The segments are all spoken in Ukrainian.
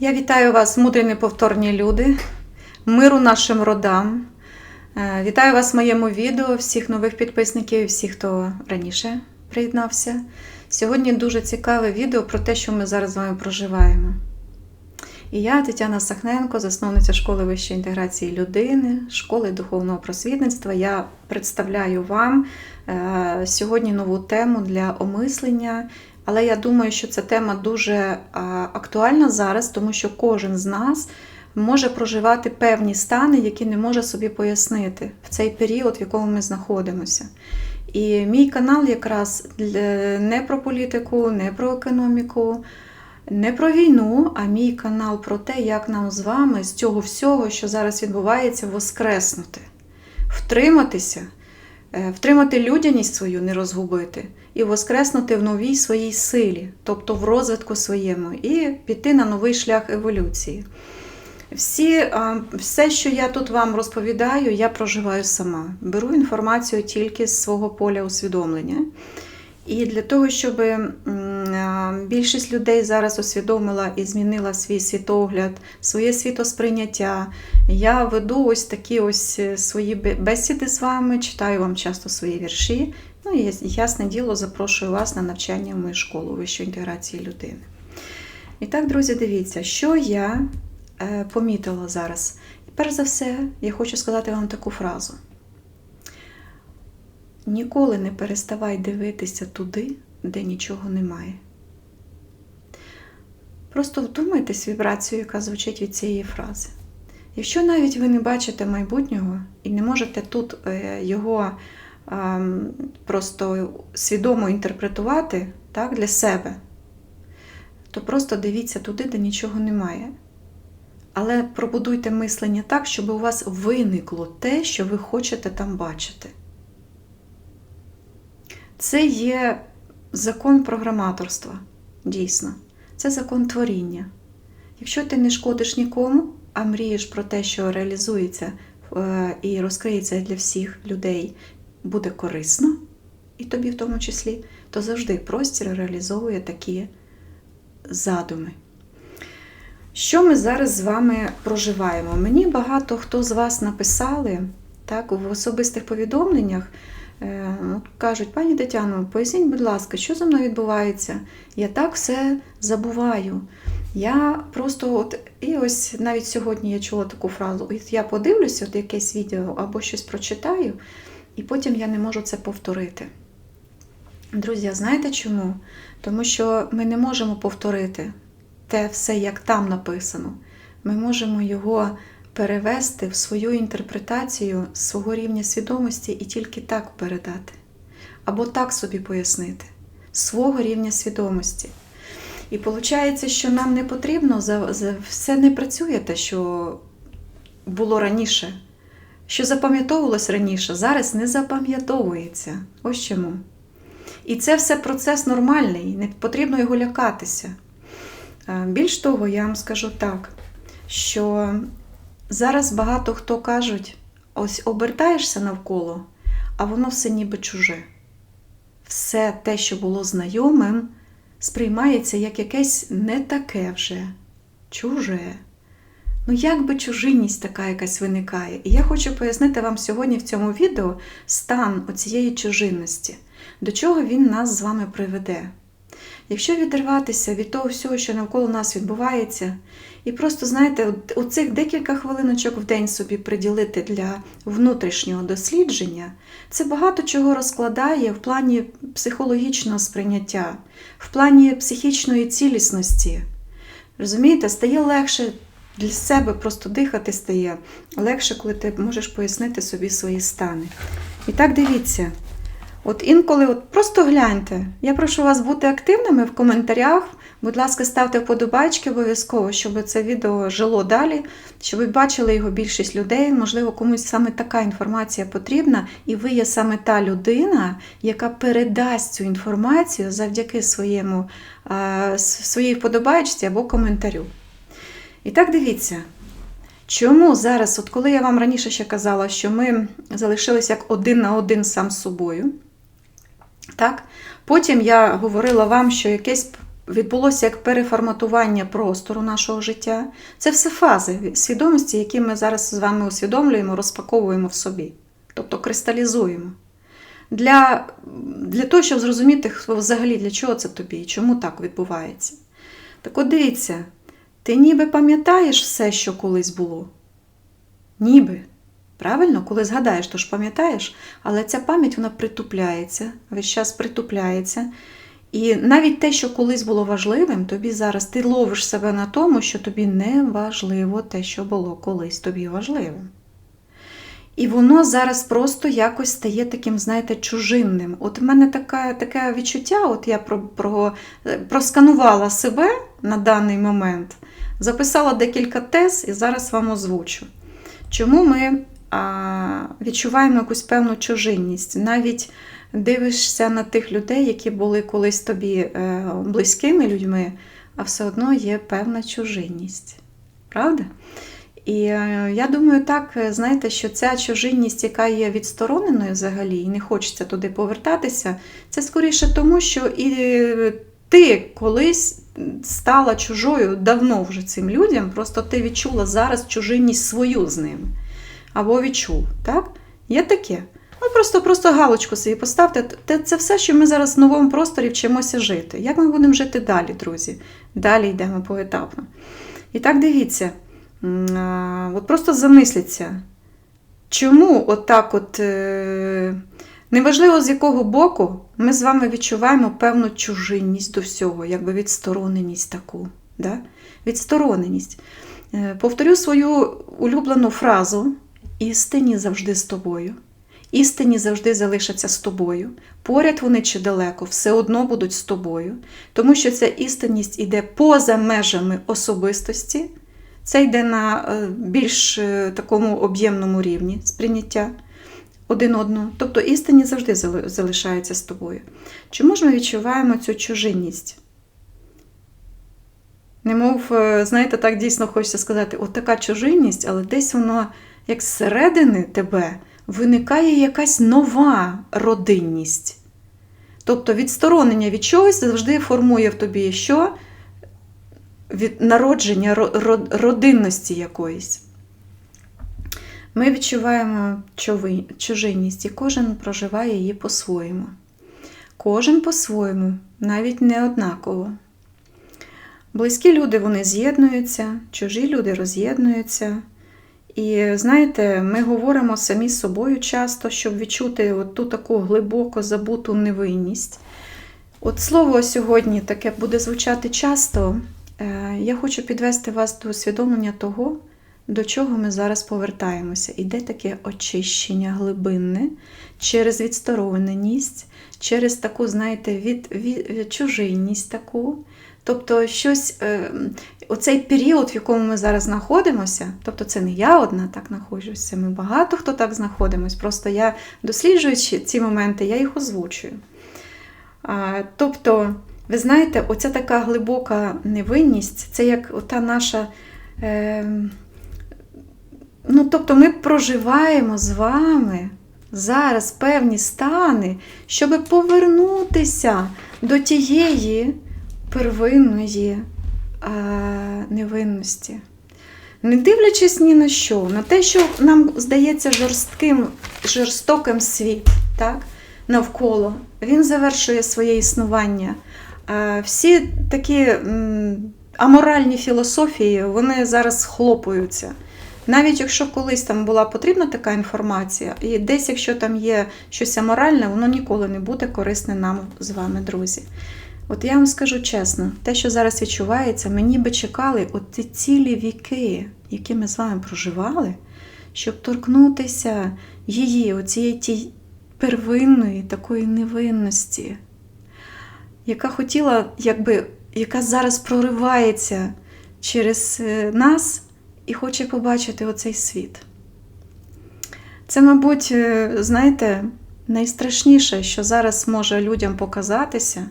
Я вітаю вас, мудрі неповторні люди, миру нашим родам. Е, Вітаю вас в моєму відео, всіх нових підписників і всіх, хто раніше приєднався. Сьогодні дуже цікаве відео про те, що ми зараз з вами проживаємо. І я, Тетяна Сахненко, засновниця школи вищої інтеграції людини, школи духовного просвітництва. Я представляю вам е, сьогодні нову тему для омислення. Але я думаю, що ця тема дуже е, актуальна зараз, тому що кожен з нас може проживати певні стани, які не може собі пояснити в цей період, в якому ми знаходимося. І мій канал якраз не про політику, не про економіку, не про війну, а мій канал про те, як нам з вами з цього всього, що зараз відбувається, воскреснути, втриматися, втримати людяність свою, не розгубити, і воскреснути в новій своїй силі, тобто в розвитку своєму, і піти на новий шлях еволюції. Всі, все, що я тут вам розповідаю, я проживаю сама. Беру інформацію тільки з свого поля усвідомлення. І для того, щоб більшість людей зараз усвідомила і змінила свій світогляд, своє світосприйняття, я веду ось такі ось е, свої бесіди з вами, читаю вам часто свої вірші. Ну і ясне діло, запрошую вас на навчання в мою школу вищої інтеграції людини. І так, друзі, дивіться, що я е, помітила зараз. Перш за все, я хочу сказати вам таку фразу: ніколи не переставай дивитися туди, де нічого немає. Просто вдумайтесь вібрацію, яка звучить від цієї фрази. Якщо навіть ви не бачите майбутнього і не можете тут е, його ем, просто свідомо інтерпретувати так, для себе, то просто дивіться туди, де нічого немає. Але пробудуйте мислення так, щоб у вас виникло те, що ви хочете там бачити. Це є закон програматорства, дійсно. Це закон творіння. Якщо ти не шкодиш нікому, а мрієш про те, що реалізується е, і розкриється для всіх людей, буде корисно, і тобі в тому числі, то завжди простір реалізовує такі задуми. Що ми зараз з вами проживаємо? Мені багато хто з вас написали так, в особистих повідомленнях. Е, от Кажуть, пані Тетяно, поясніть, будь ласка, що зі мною відбувається? Я так все забуваю. Я просто от, і ось навіть сьогодні я чула таку фразу: я подивлюся от якесь відео або щось прочитаю, і потім я не можу це повторити. Друзі, знаєте чому? Тому що ми не можемо повторити те все, як там написано. Ми можемо його перевести в свою інтерпретацію свого рівня свідомості і тільки так передати. Або так собі пояснити свого рівня свідомості. І виходить, що нам не потрібно за, за все не працює те, що було раніше, що запам'ятовувалось раніше, зараз не запам'ятовується. Ось чому. І це все процес нормальний, не потрібно його лякатися. Е, Більш того, я вам скажу так, що зараз багато хто кажуть, ось обертаєшся навколо, а воно все ніби чуже. Все те, що було знайомим, сприймається як якесь не таке вже, чуже. Ну, як би чужинність така якась виникає. І я хочу пояснити вам сьогодні в цьому відео стан оцієї чужинності, до чого він нас з вами приведе. Якщо відриватися від того всього, що навколо нас відбувається, і просто, знаєте, от- оцих декілька хвилиночок в день собі приділити для внутрішнього дослідження, це багато чого розкладає в плані психологічного сприйняття, в плані психічної цілісності. Розумієте, стає легше для себе просто дихати стає легше, коли ти можеш пояснити собі свої стани. І так дивіться. От інколи, от просто гляньте. Я прошу вас бути активними в коментарях. Будь ласка, ставте вподобайки обов'язково, щоб це відео жило далі, щоб ви бачили його більшість людей. Можливо, комусь саме така інформація потрібна, і ви є саме та людина, яка передасть цю інформацію завдяки своєму, своїй вподобайці або коментарю. І так дивіться. Чому зараз, от коли я вам раніше ще казала, що ми залишилися як один на один сам з собою, так? потім я говорила вам, що якесь відбулося як переформатування простору нашого життя. Це все фази свідомості, які ми зараз з вами усвідомлюємо, розпаковуємо в собі, тобто кристалізуємо. Для, для того, щоб зрозуміти взагалі для чого це тобі і чому так відбувається. Так от дивіться, ти ніби пам'ятаєш все, що колись було? Ніби. Правильно, коли згадаєш, то ж пам'ятаєш, але ця пам'ять вона притупляється, весь час притупляється. І навіть те, що колись було важливим, тобі зараз ти ловиш себе на тому, що тобі не важливо те, що було колись тобі важливим. І воно зараз просто якось стає таким, знаєте, чужинним. От в мене таке, таке відчуття, от я про, про, просканувала себе на даний момент, записала декілька тез і зараз вам озвучу. Чому ми відчуваємо якусь певну чужинність? Навіть дивишся на тих людей, які були колись тобі е, близькими людьми, а все одно є певна чужинність. Правда? І е, я думаю, так, е, знаєте, що ця чужинність, яка є відстороненою взагалі, і не хочеться туди повертатися, це скоріше тому, що і ти колись стала чужою давно вже цим людям, просто ти відчула зараз чужинність свою з ними. Або відчув. так? Є таке. Ну, просто просто галочку собі поставте. Це все, що ми зараз в новому просторі вчимося жити. Як ми будемо жити далі, друзі? Далі йдемо поетапно. І так дивіться, от просто замисліться, чому отак от. Е- Неважливо, з якого боку ми з вами відчуваємо певну чужинність до всього, якби відстороненість таку. Да? Відстороненість. Е, Повторю свою улюблену фразу: істині завжди з тобою. Істині завжди залишаться з тобою. Поряд вони чи далеко, все одно будуть з тобою, тому що ця істинність йде поза межами особистості, це йде на е, більш е, такому об'ємному рівні сприйняття один одного. Тобто істині завжди зали- залишаються з тобою. Чому ж ми відчуваємо цю чужинність? Немов, е, знаєте, так дійсно хочеться сказати, от така чужинність, але десь воно, як зсередини тебе, виникає якась нова родинність. Тобто відсторонення від чогось завжди формує в тобі що? Від народження ро- ро- родинності якоїсь. Ми відчуваємо чужинність, і кожен проживає її по-своєму. Кожен по-своєму, навіть не однаково. Близькі люди вони з'єднуються, чужі люди роз'єднуються. І знаєте, ми говоримо самі з собою часто, щоб відчути от ту таку глибоко забуту невинність. От слово сьогодні таке буде звучати часто. Е, Я хочу підвести вас до усвідомлення того, до чого ми зараз повертаємося. Іде таке очищення глибинне через відстороненість, через таку, знаєте, від, від, від чужинність таку. Тобто, щось, е, оцей період, в якому ми зараз знаходимося, тобто це не я одна так знаходжуся, ми багато хто так знаходимось. Просто я, досліджуючи ці моменти, я їх озвучую. Тобто, ви знаєте, оця така глибока невинність, це як ота наша. Е, ну, тобто, ми проживаємо з вами зараз певні стани, щоб повернутися до тієї первинної а, невинності. Не дивлячись ні на що, на те, що нам здається жорстким, жорстоким світ так, навколо, він завершує своє існування. А, Всі такі м, аморальні філософії, вони зараз схлопуються. Навіть якщо колись там була потрібна така інформація, і десь, якщо там є щось аморальне, воно ніколи не буде корисне нам з вами, друзі. От я вам скажу чесно, те, що зараз відчувається, ми ніби чекали от ті цілі віки, які ми з вами проживали, щоб торкнутися її, оцієї ті первинної такої невинності, яка хотіла, якби, яка зараз проривається через е, нас і хоче побачити оцей світ. Це, мабуть, е, знаєте, найстрашніше, що зараз може людям показатися,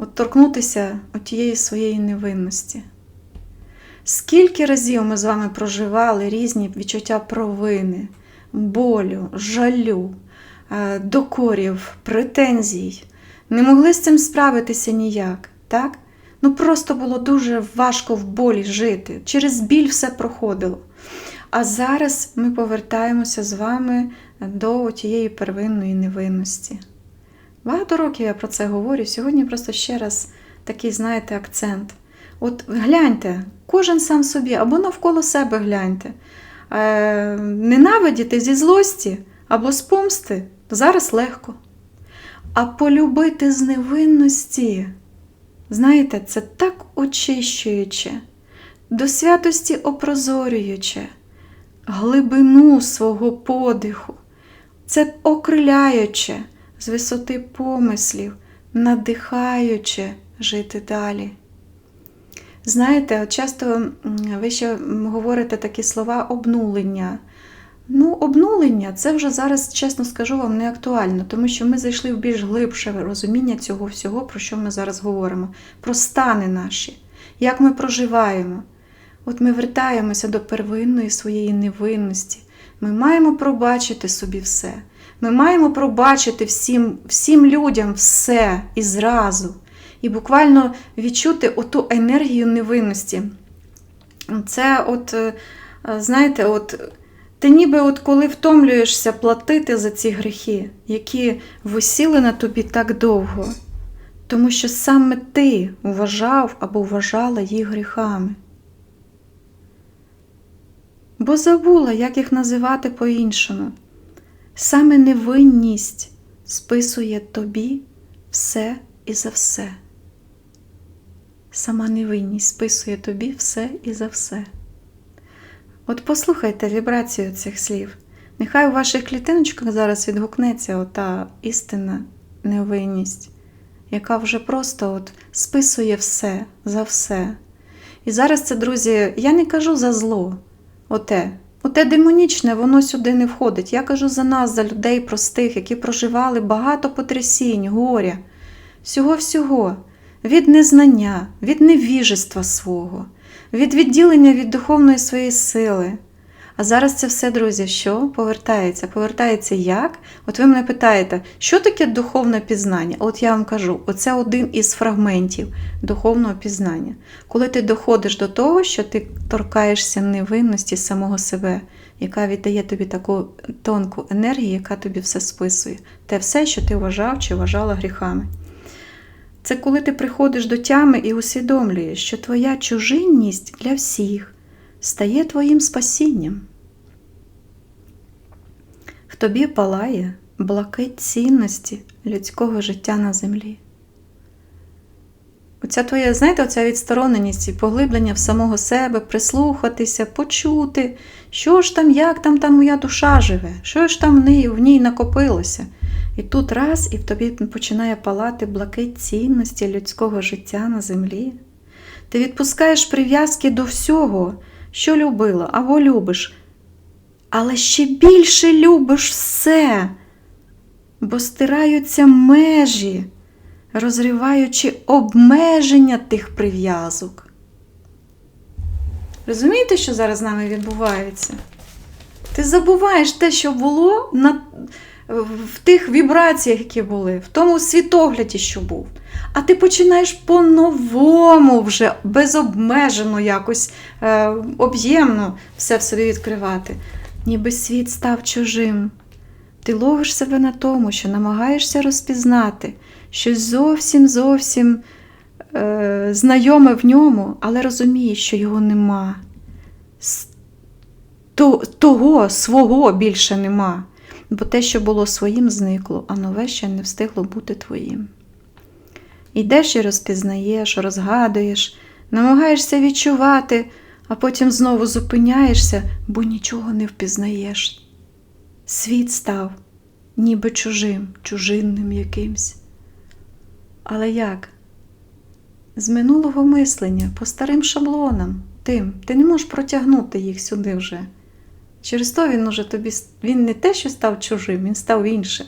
от торкнутися тієї своєї невинності. Скільки разів ми з вами проживали різні відчуття провини, болю, жалю, е, докорів, претензій, не могли з цим справитися ніяк. так? Ну просто було дуже важко в болі жити. Через біль все проходило. А зараз ми повертаємося з вами до тієї первинної невинності. Багато років я про це говорю. Сьогодні просто ще раз такий, знаєте, акцент. От гляньте, кожен сам собі або навколо себе гляньте. Е, ненавидіти зі злості або з помсти зараз легко. А полюбити з невинності, знаєте, це так очищуюче, до святості опрозорююче, глибину свого подиху. Це окриляюче з висоти помислів, надихаюче жити далі. Знаєте, от часто ви ще говорите такі слова обнулення. Ну, обнулення це вже зараз, чесно скажу вам, не актуально, тому що ми зайшли в більш глибше розуміння цього всього, про що ми зараз говоримо, про стани наші, як ми проживаємо. От ми вертаємося до первинної своєї невинності. Ми маємо пробачити собі все. Ми маємо пробачити всім, всім людям все і зразу. І буквально відчути оту енергію невинності. Це, от, е, знаєте, от, ти ніби от коли втомлюєшся платити за ці гріхи, які висіли на тобі так довго, тому що саме ти вважав або вважала їх гріхами. Бо забула, як їх називати по-іншому. Саме невинність списує тобі все і за все. Сама невинність списує тобі все і за все. От послухайте вібрацію цих слів. Нехай у ваших клітиночках зараз відгукнеться ота істинна невинність, яка вже просто от списує все за все. І зараз це, друзі, я не кажу за зло, оте. Оте демонічне, воно сюди не входить. Я кажу за нас, за людей простих, які проживали багато потрясінь, горя, всього-всього, від незнання, від невіжества свого, від відділення від духовної своєї сили. А зараз це все, друзі, що повертається? Повертається як? От ви мене питаєте, що таке духовне пізнання? От я вам кажу, оце один із фрагментів духовного пізнання. Коли ти доходиш до того, що ти торкаєшся невинності самого себе, яка віддає тобі таку тонку енергію, яка тобі все списує, те все, що ти вважав чи вважала гріхами. Це коли ти приходиш до тями і усвідомлюєш, що твоя чужинність для всіх стає твоїм спасінням. В тобі палає блакить цінності людського життя на землі. Оця твоя, знаєте, оця відстороненість і поглиблення в самого себе, прислухатися, почути, що ж там, як там там моя душа живе, що ж там в ній, в ній накопилося. І тут раз і в тобі починає палати блакить цінності людського життя на землі. Ти відпускаєш прив'язки до всього, що любила або любиш, але ще більше любиш все, бо стираються межі, розриваючи обмеження тих прив'язок. Розумієте, що зараз з нами відбувається? Ти забуваєш те, що було на, в тих вібраціях, які були, в тому світогляді, що був. А ти починаєш по-новому вже безобмежено якось е, об'ємно все в собі відкривати. Ніби світ став чужим. Ти ловиш себе на тому, що намагаєшся розпізнати щось зовсім зовсім е, знайоме в ньому, але розумієш, що його нема. Того свого більше нема. Бо те, що було своїм, зникло, а нове ще не встигло бути твоїм. Йдеш і розпізнаєш, розгадуєш, намагаєшся відчувати, а потім знову зупиняєшся, бо нічого не впізнаєш. Світ став ніби чужим, чужинним якимсь. Але як? З минулого мислення, по старим шаблонам, тим, ти не можеш протягнути їх сюди вже. Через то він уже тобі він не те, що став чужим, він став іншим.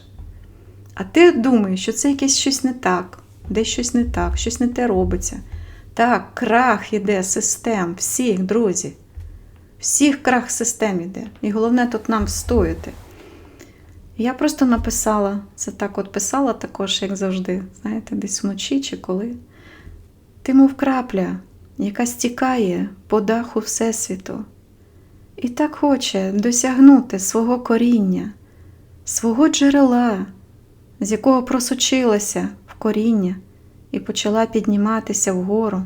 А ти думаєш, що це якесь щось не так, десь щось не так, щось не те робиться. Так, крах іде систем, всіх, друзі. Всіх крах систем іде. І головне тут нам встояти. Я просто написала, це так от писала також, як завжди, знаєте, десь вночі чи коли. Ти, мов крапля, яка стікає по даху Всесвіту, і так хоче досягнути свого коріння, свого джерела, з якого просочилася в коріння і почала підніматися вгору.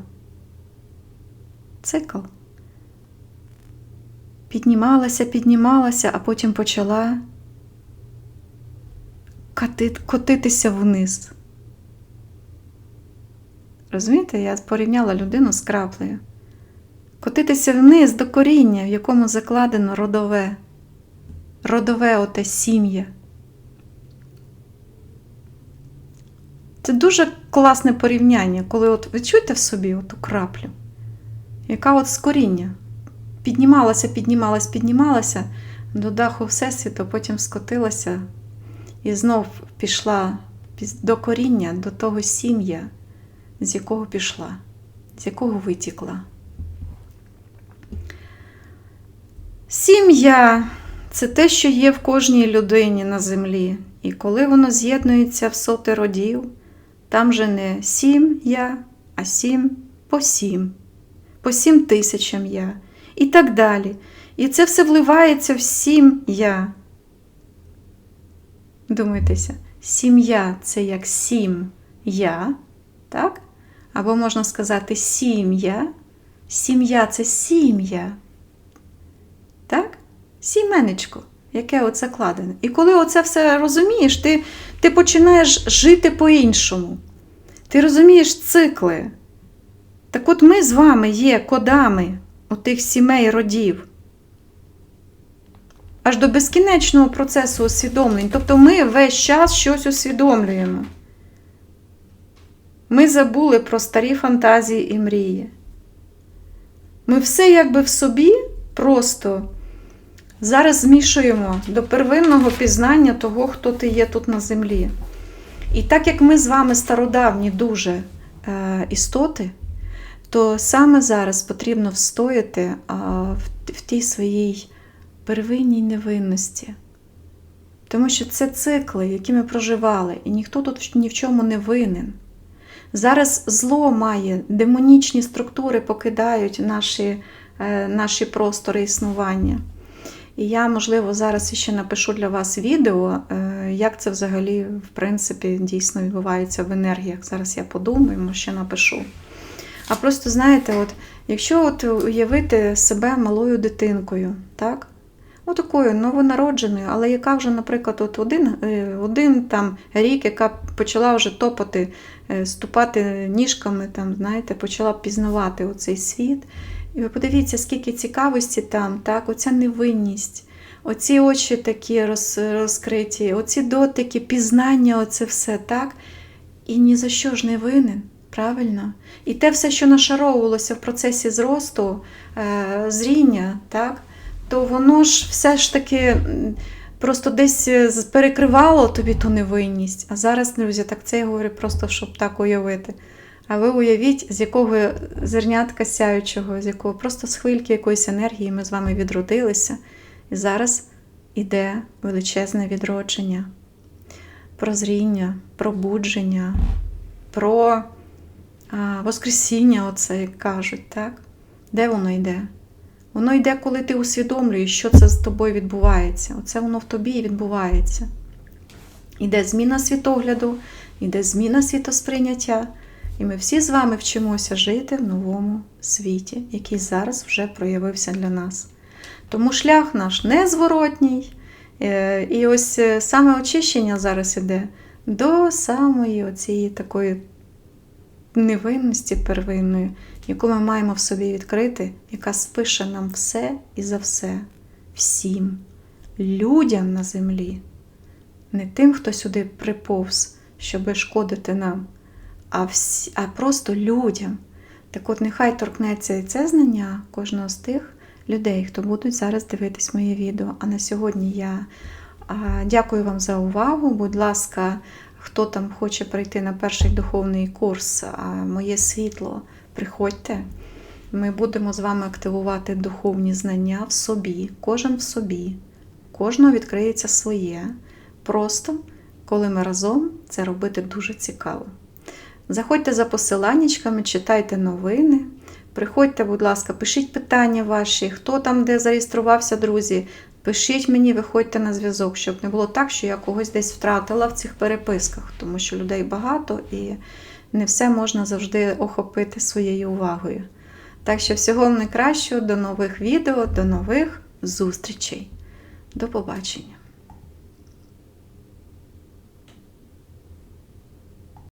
Цикл. Піднімалася, піднімалася, а потім почала котитися вниз. Розумієте, я порівняла людину з краплею. Котитися вниз до коріння, в якому закладено родове, родове оте сім'я. Це дуже класне порівняння, коли от ви чуєте в собі оту краплю, яка от з коріння піднімалася, піднімалася, піднімалася до даху Всесвіту, потім скотилася і знов пішла до коріння, до того сім'я, з якого пішла, з якого витікла. Сім'я це те, що є в кожній людині на землі. І коли воно з'єднується в соти родів, там же не сім я, а сім по сім, по сім тисячам я і так далі. І це все вливається в сім я. Думайтеся, сім'я це як сім я, так? Або можна сказати сім'я. Сім'я це сім'я. Так? Сіменечко, яке оце кладене. І коли оце все розумієш, ти, ти починаєш жити по-іншому. Ти розумієш цикли. Так от ми з вами є кодами отих сімей родів. Аж до безкінечного процесу усвідомлень. Тобто ми весь час щось усвідомлюємо. Ми забули про старі фантазії і мрії. Ми все якби в собі просто зараз змішуємо до первинного пізнання того, хто ти є тут на землі. І так як ми з вами стародавні дуже е, істоти, то саме зараз потрібно встояти в, в тій своїй первинній невинності. Тому що це цикли, які ми проживали, і ніхто тут ні в чому не винен. Зараз зло має, демонічні структури покидають наші, е, наші простори існування. І я, можливо, зараз ще напишу для вас відео, е, як це взагалі, в принципі, дійсно відбувається в енергіях. Зараз я подумаю, ще напишу. А просто знаєте, от, якщо от уявити себе малою дитинкою, так? Отакою новонародженою, але яка вже, наприклад, от один, е, один там рік, яка почала вже топати, е, ступати ніжками, там, знаєте, почала пізнавати оцей світ. І ви подивіться, скільки цікавості там, так, оця невинність, оці очі такі роз, розкриті, оці дотики, пізнання, оце все, так? І ні за що ж не винен. Правильно? І те все, що нашаровувалося в процесі зросту, е, зріння, так? то воно ж все ж таки просто десь е, перекривало тобі ту невинність. А зараз, друзі, так це я говорю просто, щоб так уявити. А ви уявіть, з якого зернятка сяючого, з якого просто з хвильки якоїсь енергії ми з вами відродилися. І зараз іде величезне відродження, прозріння, пробудження, про а, Воскресіння, оце як кажуть, так? Де воно йде? Воно йде, коли ти усвідомлюєш, що це з тобою відбувається. Оце воно в тобі і відбувається. Іде зміна світогляду, іде зміна світосприйняття. І ми всі з вами вчимося жити в новому світі, який зараз вже проявився для нас. Тому шлях наш незворотній. Е, І ось е, саме очищення зараз іде до самої оцієї такої невинності первинної, яку ми маємо в собі відкрити, яка спише нам все і за все, всім, людям на землі, не тим, хто сюди приповз, щоби шкодити нам, а, всі, а просто людям. Так от нехай торкнеться і це знання кожного з тих людей, хто будуть зараз дивитись моє відео. А на сьогодні я дякую вам за увагу. Будь ласка, хто там хоче прийти на перший духовний курс Моє світло, приходьте. Ми будемо з вами активувати духовні знання в собі, кожен в собі. Кожного відкриється своє. Просто коли ми разом це робити дуже цікаво. Заходьте за посиланнячками, читайте новини. Приходьте, будь ласка, пишіть питання ваші, хто там де зареєструвався, друзі. Пишіть мені, виходьте на зв'язок, щоб не було так, що я когось десь втратила в цих переписках, тому що людей багато і не все можна завжди охопити своєю увагою. Так що всього найкращого, до нових відео, до нових зустрічей. До побачення!